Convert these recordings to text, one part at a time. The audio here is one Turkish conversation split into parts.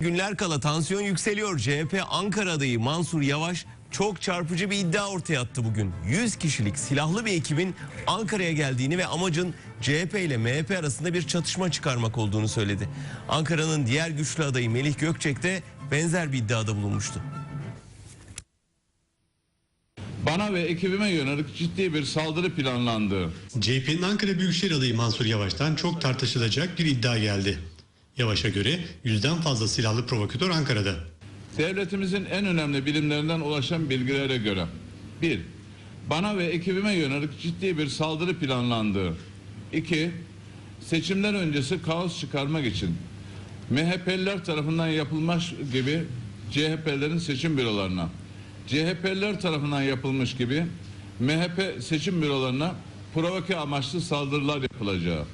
Günler kala tansiyon yükseliyor. CHP Ankara adayı Mansur Yavaş çok çarpıcı bir iddia ortaya attı bugün. 100 kişilik silahlı bir ekibin Ankara'ya geldiğini ve amacın CHP ile MHP arasında bir çatışma çıkarmak olduğunu söyledi. Ankara'nın diğer güçlü adayı Melih Gökçek de benzer bir iddiada bulunmuştu. Bana ve ekibime yönelik ciddi bir saldırı planlandı. CHP'nin Ankara Büyükşehir adayı Mansur Yavaş'tan çok tartışılacak bir iddia geldi. Yavaş'a göre yüzden fazla silahlı provokatör Ankara'da. Devletimizin en önemli bilimlerinden ulaşan bilgilere göre 1. Bana ve ekibime yönelik ciddi bir saldırı planlandı. 2. Seçimler öncesi kaos çıkarmak için MHP'liler tarafından yapılmış gibi CHP'lerin seçim bürolarına, CHP'liler tarafından yapılmış gibi MHP seçim bürolarına provoke amaçlı saldırılar yapılacağı.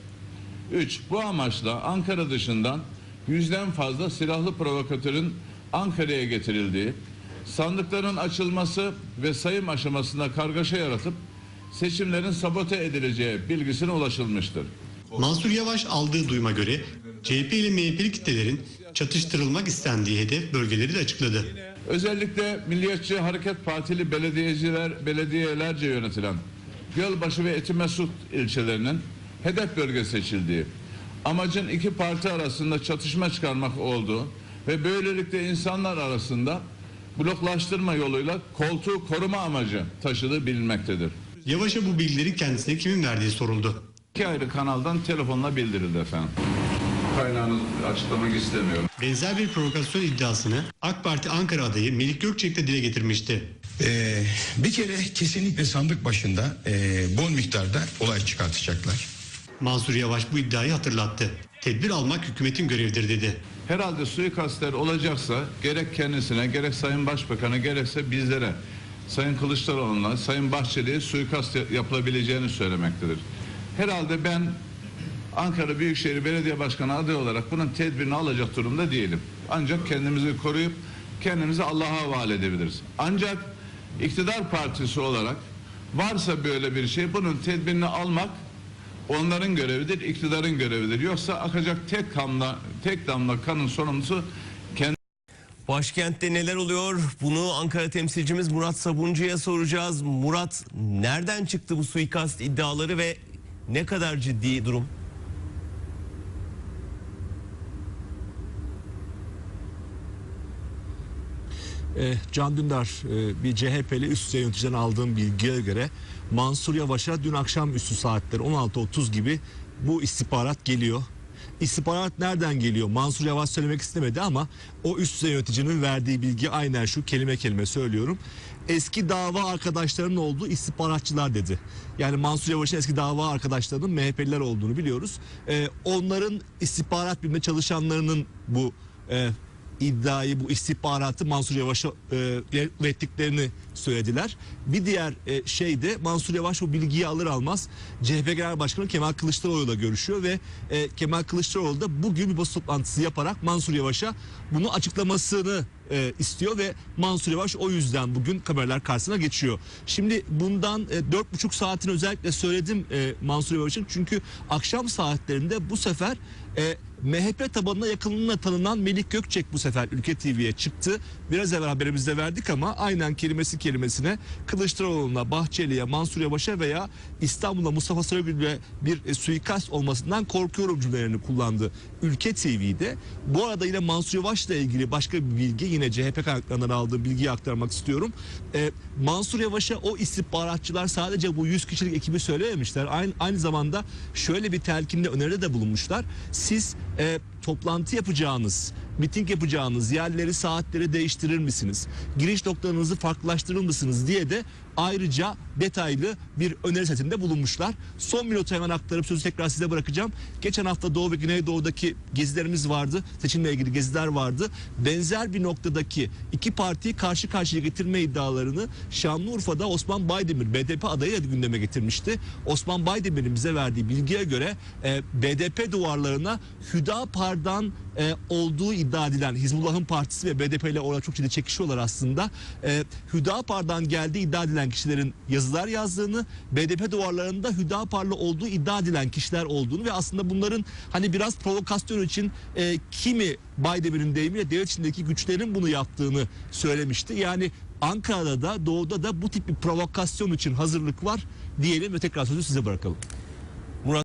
3. Bu amaçla Ankara dışından yüzden fazla silahlı provokatörün Ankara'ya getirildiği, sandıkların açılması ve sayım aşamasında kargaşa yaratıp seçimlerin sabote edileceği bilgisine ulaşılmıştır. Mansur Yavaş aldığı duyuma göre CHP ile MHP'li kitlelerin çatıştırılmak istendiği hedef bölgeleri de açıkladı. Özellikle Milliyetçi Hareket Partili belediyeciler, belediyelerce yönetilen Gölbaşı ve Etimesut ilçelerinin hedef bölge seçildiği, amacın iki parti arasında çatışma çıkarmak olduğu ve böylelikle insanlar arasında bloklaştırma yoluyla koltuğu koruma amacı taşıdığı bilinmektedir. Yavaş'a bu bilgileri kendisine kimin verdiği soruldu. İki ayrı kanaldan telefonla bildirildi efendim. Kaynağını açıklamak istemiyorum. Benzer bir provokasyon iddiasını AK Parti Ankara adayı Melih Gökçek de dile getirmişti. Ee, bir kere kesinlikle sandık başında e, bol miktarda olay çıkartacaklar. Mansur Yavaş bu iddiayı hatırlattı. Tedbir almak hükümetin görevidir dedi. Herhalde suikastler olacaksa gerek kendisine gerek Sayın Başbakan'a gerekse bizlere Sayın Kılıçdaroğlu'na Sayın Bahçeli'ye suikast yapılabileceğini söylemektedir. Herhalde ben Ankara Büyükşehir Belediye Başkanı adayı olarak bunun tedbirini alacak durumda değilim. Ancak kendimizi koruyup kendimizi Allah'a havale edebiliriz. Ancak iktidar partisi olarak varsa böyle bir şey bunun tedbirini almak onların görevidir, iktidarın görevidir. Yoksa akacak tek damla, tek damla kanın sorumlusu kendi Başkentte neler oluyor? Bunu Ankara temsilcimiz Murat Sabuncu'ya soracağız. Murat nereden çıktı bu suikast iddiaları ve ne kadar ciddi durum? Eh, Can Dündar eh, bir CHP'li üst düzey yöneticiden aldığım bilgiye göre Mansur Yavaş'a dün akşam üstü saatleri 16.30 gibi bu istihbarat geliyor. İstihbarat nereden geliyor? Mansur Yavaş söylemek istemedi ama o üst düzey yöneticinin verdiği bilgi aynen şu kelime kelime söylüyorum. Eski dava arkadaşlarının olduğu istihbaratçılar dedi. Yani Mansur Yavaş'ın eski dava arkadaşlarının MHP'liler olduğunu biliyoruz. Eh, onların istihbarat biriminde çalışanlarının bu eh, iddiayı bu istihbaratı Mansur Yavaş'a e, ürettiklerini söylediler. Bir diğer e, şey de Mansur Yavaş o bilgiyi alır almaz CHP Genel Başkanı Kemal Kılıçdaroğlu'yla görüşüyor ve e, Kemal Kılıçdaroğlu da bugün bir basın toplantısı yaparak Mansur Yavaş'a bunu açıklamasını e, istiyor ve Mansur Yavaş o yüzden bugün kameralar karşısına geçiyor. Şimdi bundan e, dört buçuk saatini özellikle söyledim e, Mansur Yavaş'ın çünkü akşam saatlerinde bu sefer e, MHP tabanına yakınlığına tanınan Melih Gökçek bu sefer Ülke TV'ye çıktı. Biraz evvel haberimizde verdik ama aynen kelimesi kelimesine Kılıçdaroğlu'na, Bahçeli'ye, Mansur Yavaş'a veya İstanbul'da Mustafa Sarıgül'e bir e, suikast olmasından korkuyorum cümlelerini kullandı Ülke TV'de. Bu arada yine Mansur Yavaş'la ilgili başka bir bilgi yine CHP kaynaklarından aldığım bilgiyi aktarmak istiyorum. E, Mansur Yavaş'a o istihbaratçılar sadece bu 100 kişilik ekibi söylememişler. Aynı, aynı zamanda şöyle bir telkinle öneride de bulunmuşlar. Siz e, toplantı yapacağınız, miting yapacağınız yerleri, saatleri değiştirir misiniz? Giriş noktalarınızı farklılaştırır mısınız diye de ayrıca detaylı bir öneri setinde bulunmuşlar. Son bir notu hemen aktarıp sözü tekrar size bırakacağım. Geçen hafta Doğu ve Güneydoğu'daki gezilerimiz vardı. Seçimle ilgili geziler vardı. Benzer bir noktadaki iki partiyi karşı karşıya getirme iddialarını Şanlıurfa'da Osman Baydemir BDP adayı da gündeme getirmişti. Osman Baydemir'in bize verdiği bilgiye göre e, BDP duvarlarına Hüdapar'dan e, olduğu iddia edilen Hizbullah'ın partisi ve BDP ile orada çok ciddi çekişiyorlar aslında. E, Hüdapar'dan geldiği iddia edilen kişilerin yazılar yazdığını, BDP duvarlarında Hüdaparlı olduğu iddia edilen kişiler olduğunu ve aslında bunların hani biraz provokasyon için e, kimi Baydemir'in deyimiyle devlet içindeki güçlerin bunu yaptığını söylemişti. Yani Ankara'da da doğuda da bu tip bir provokasyon için hazırlık var diyelim ve tekrar sözü size bırakalım.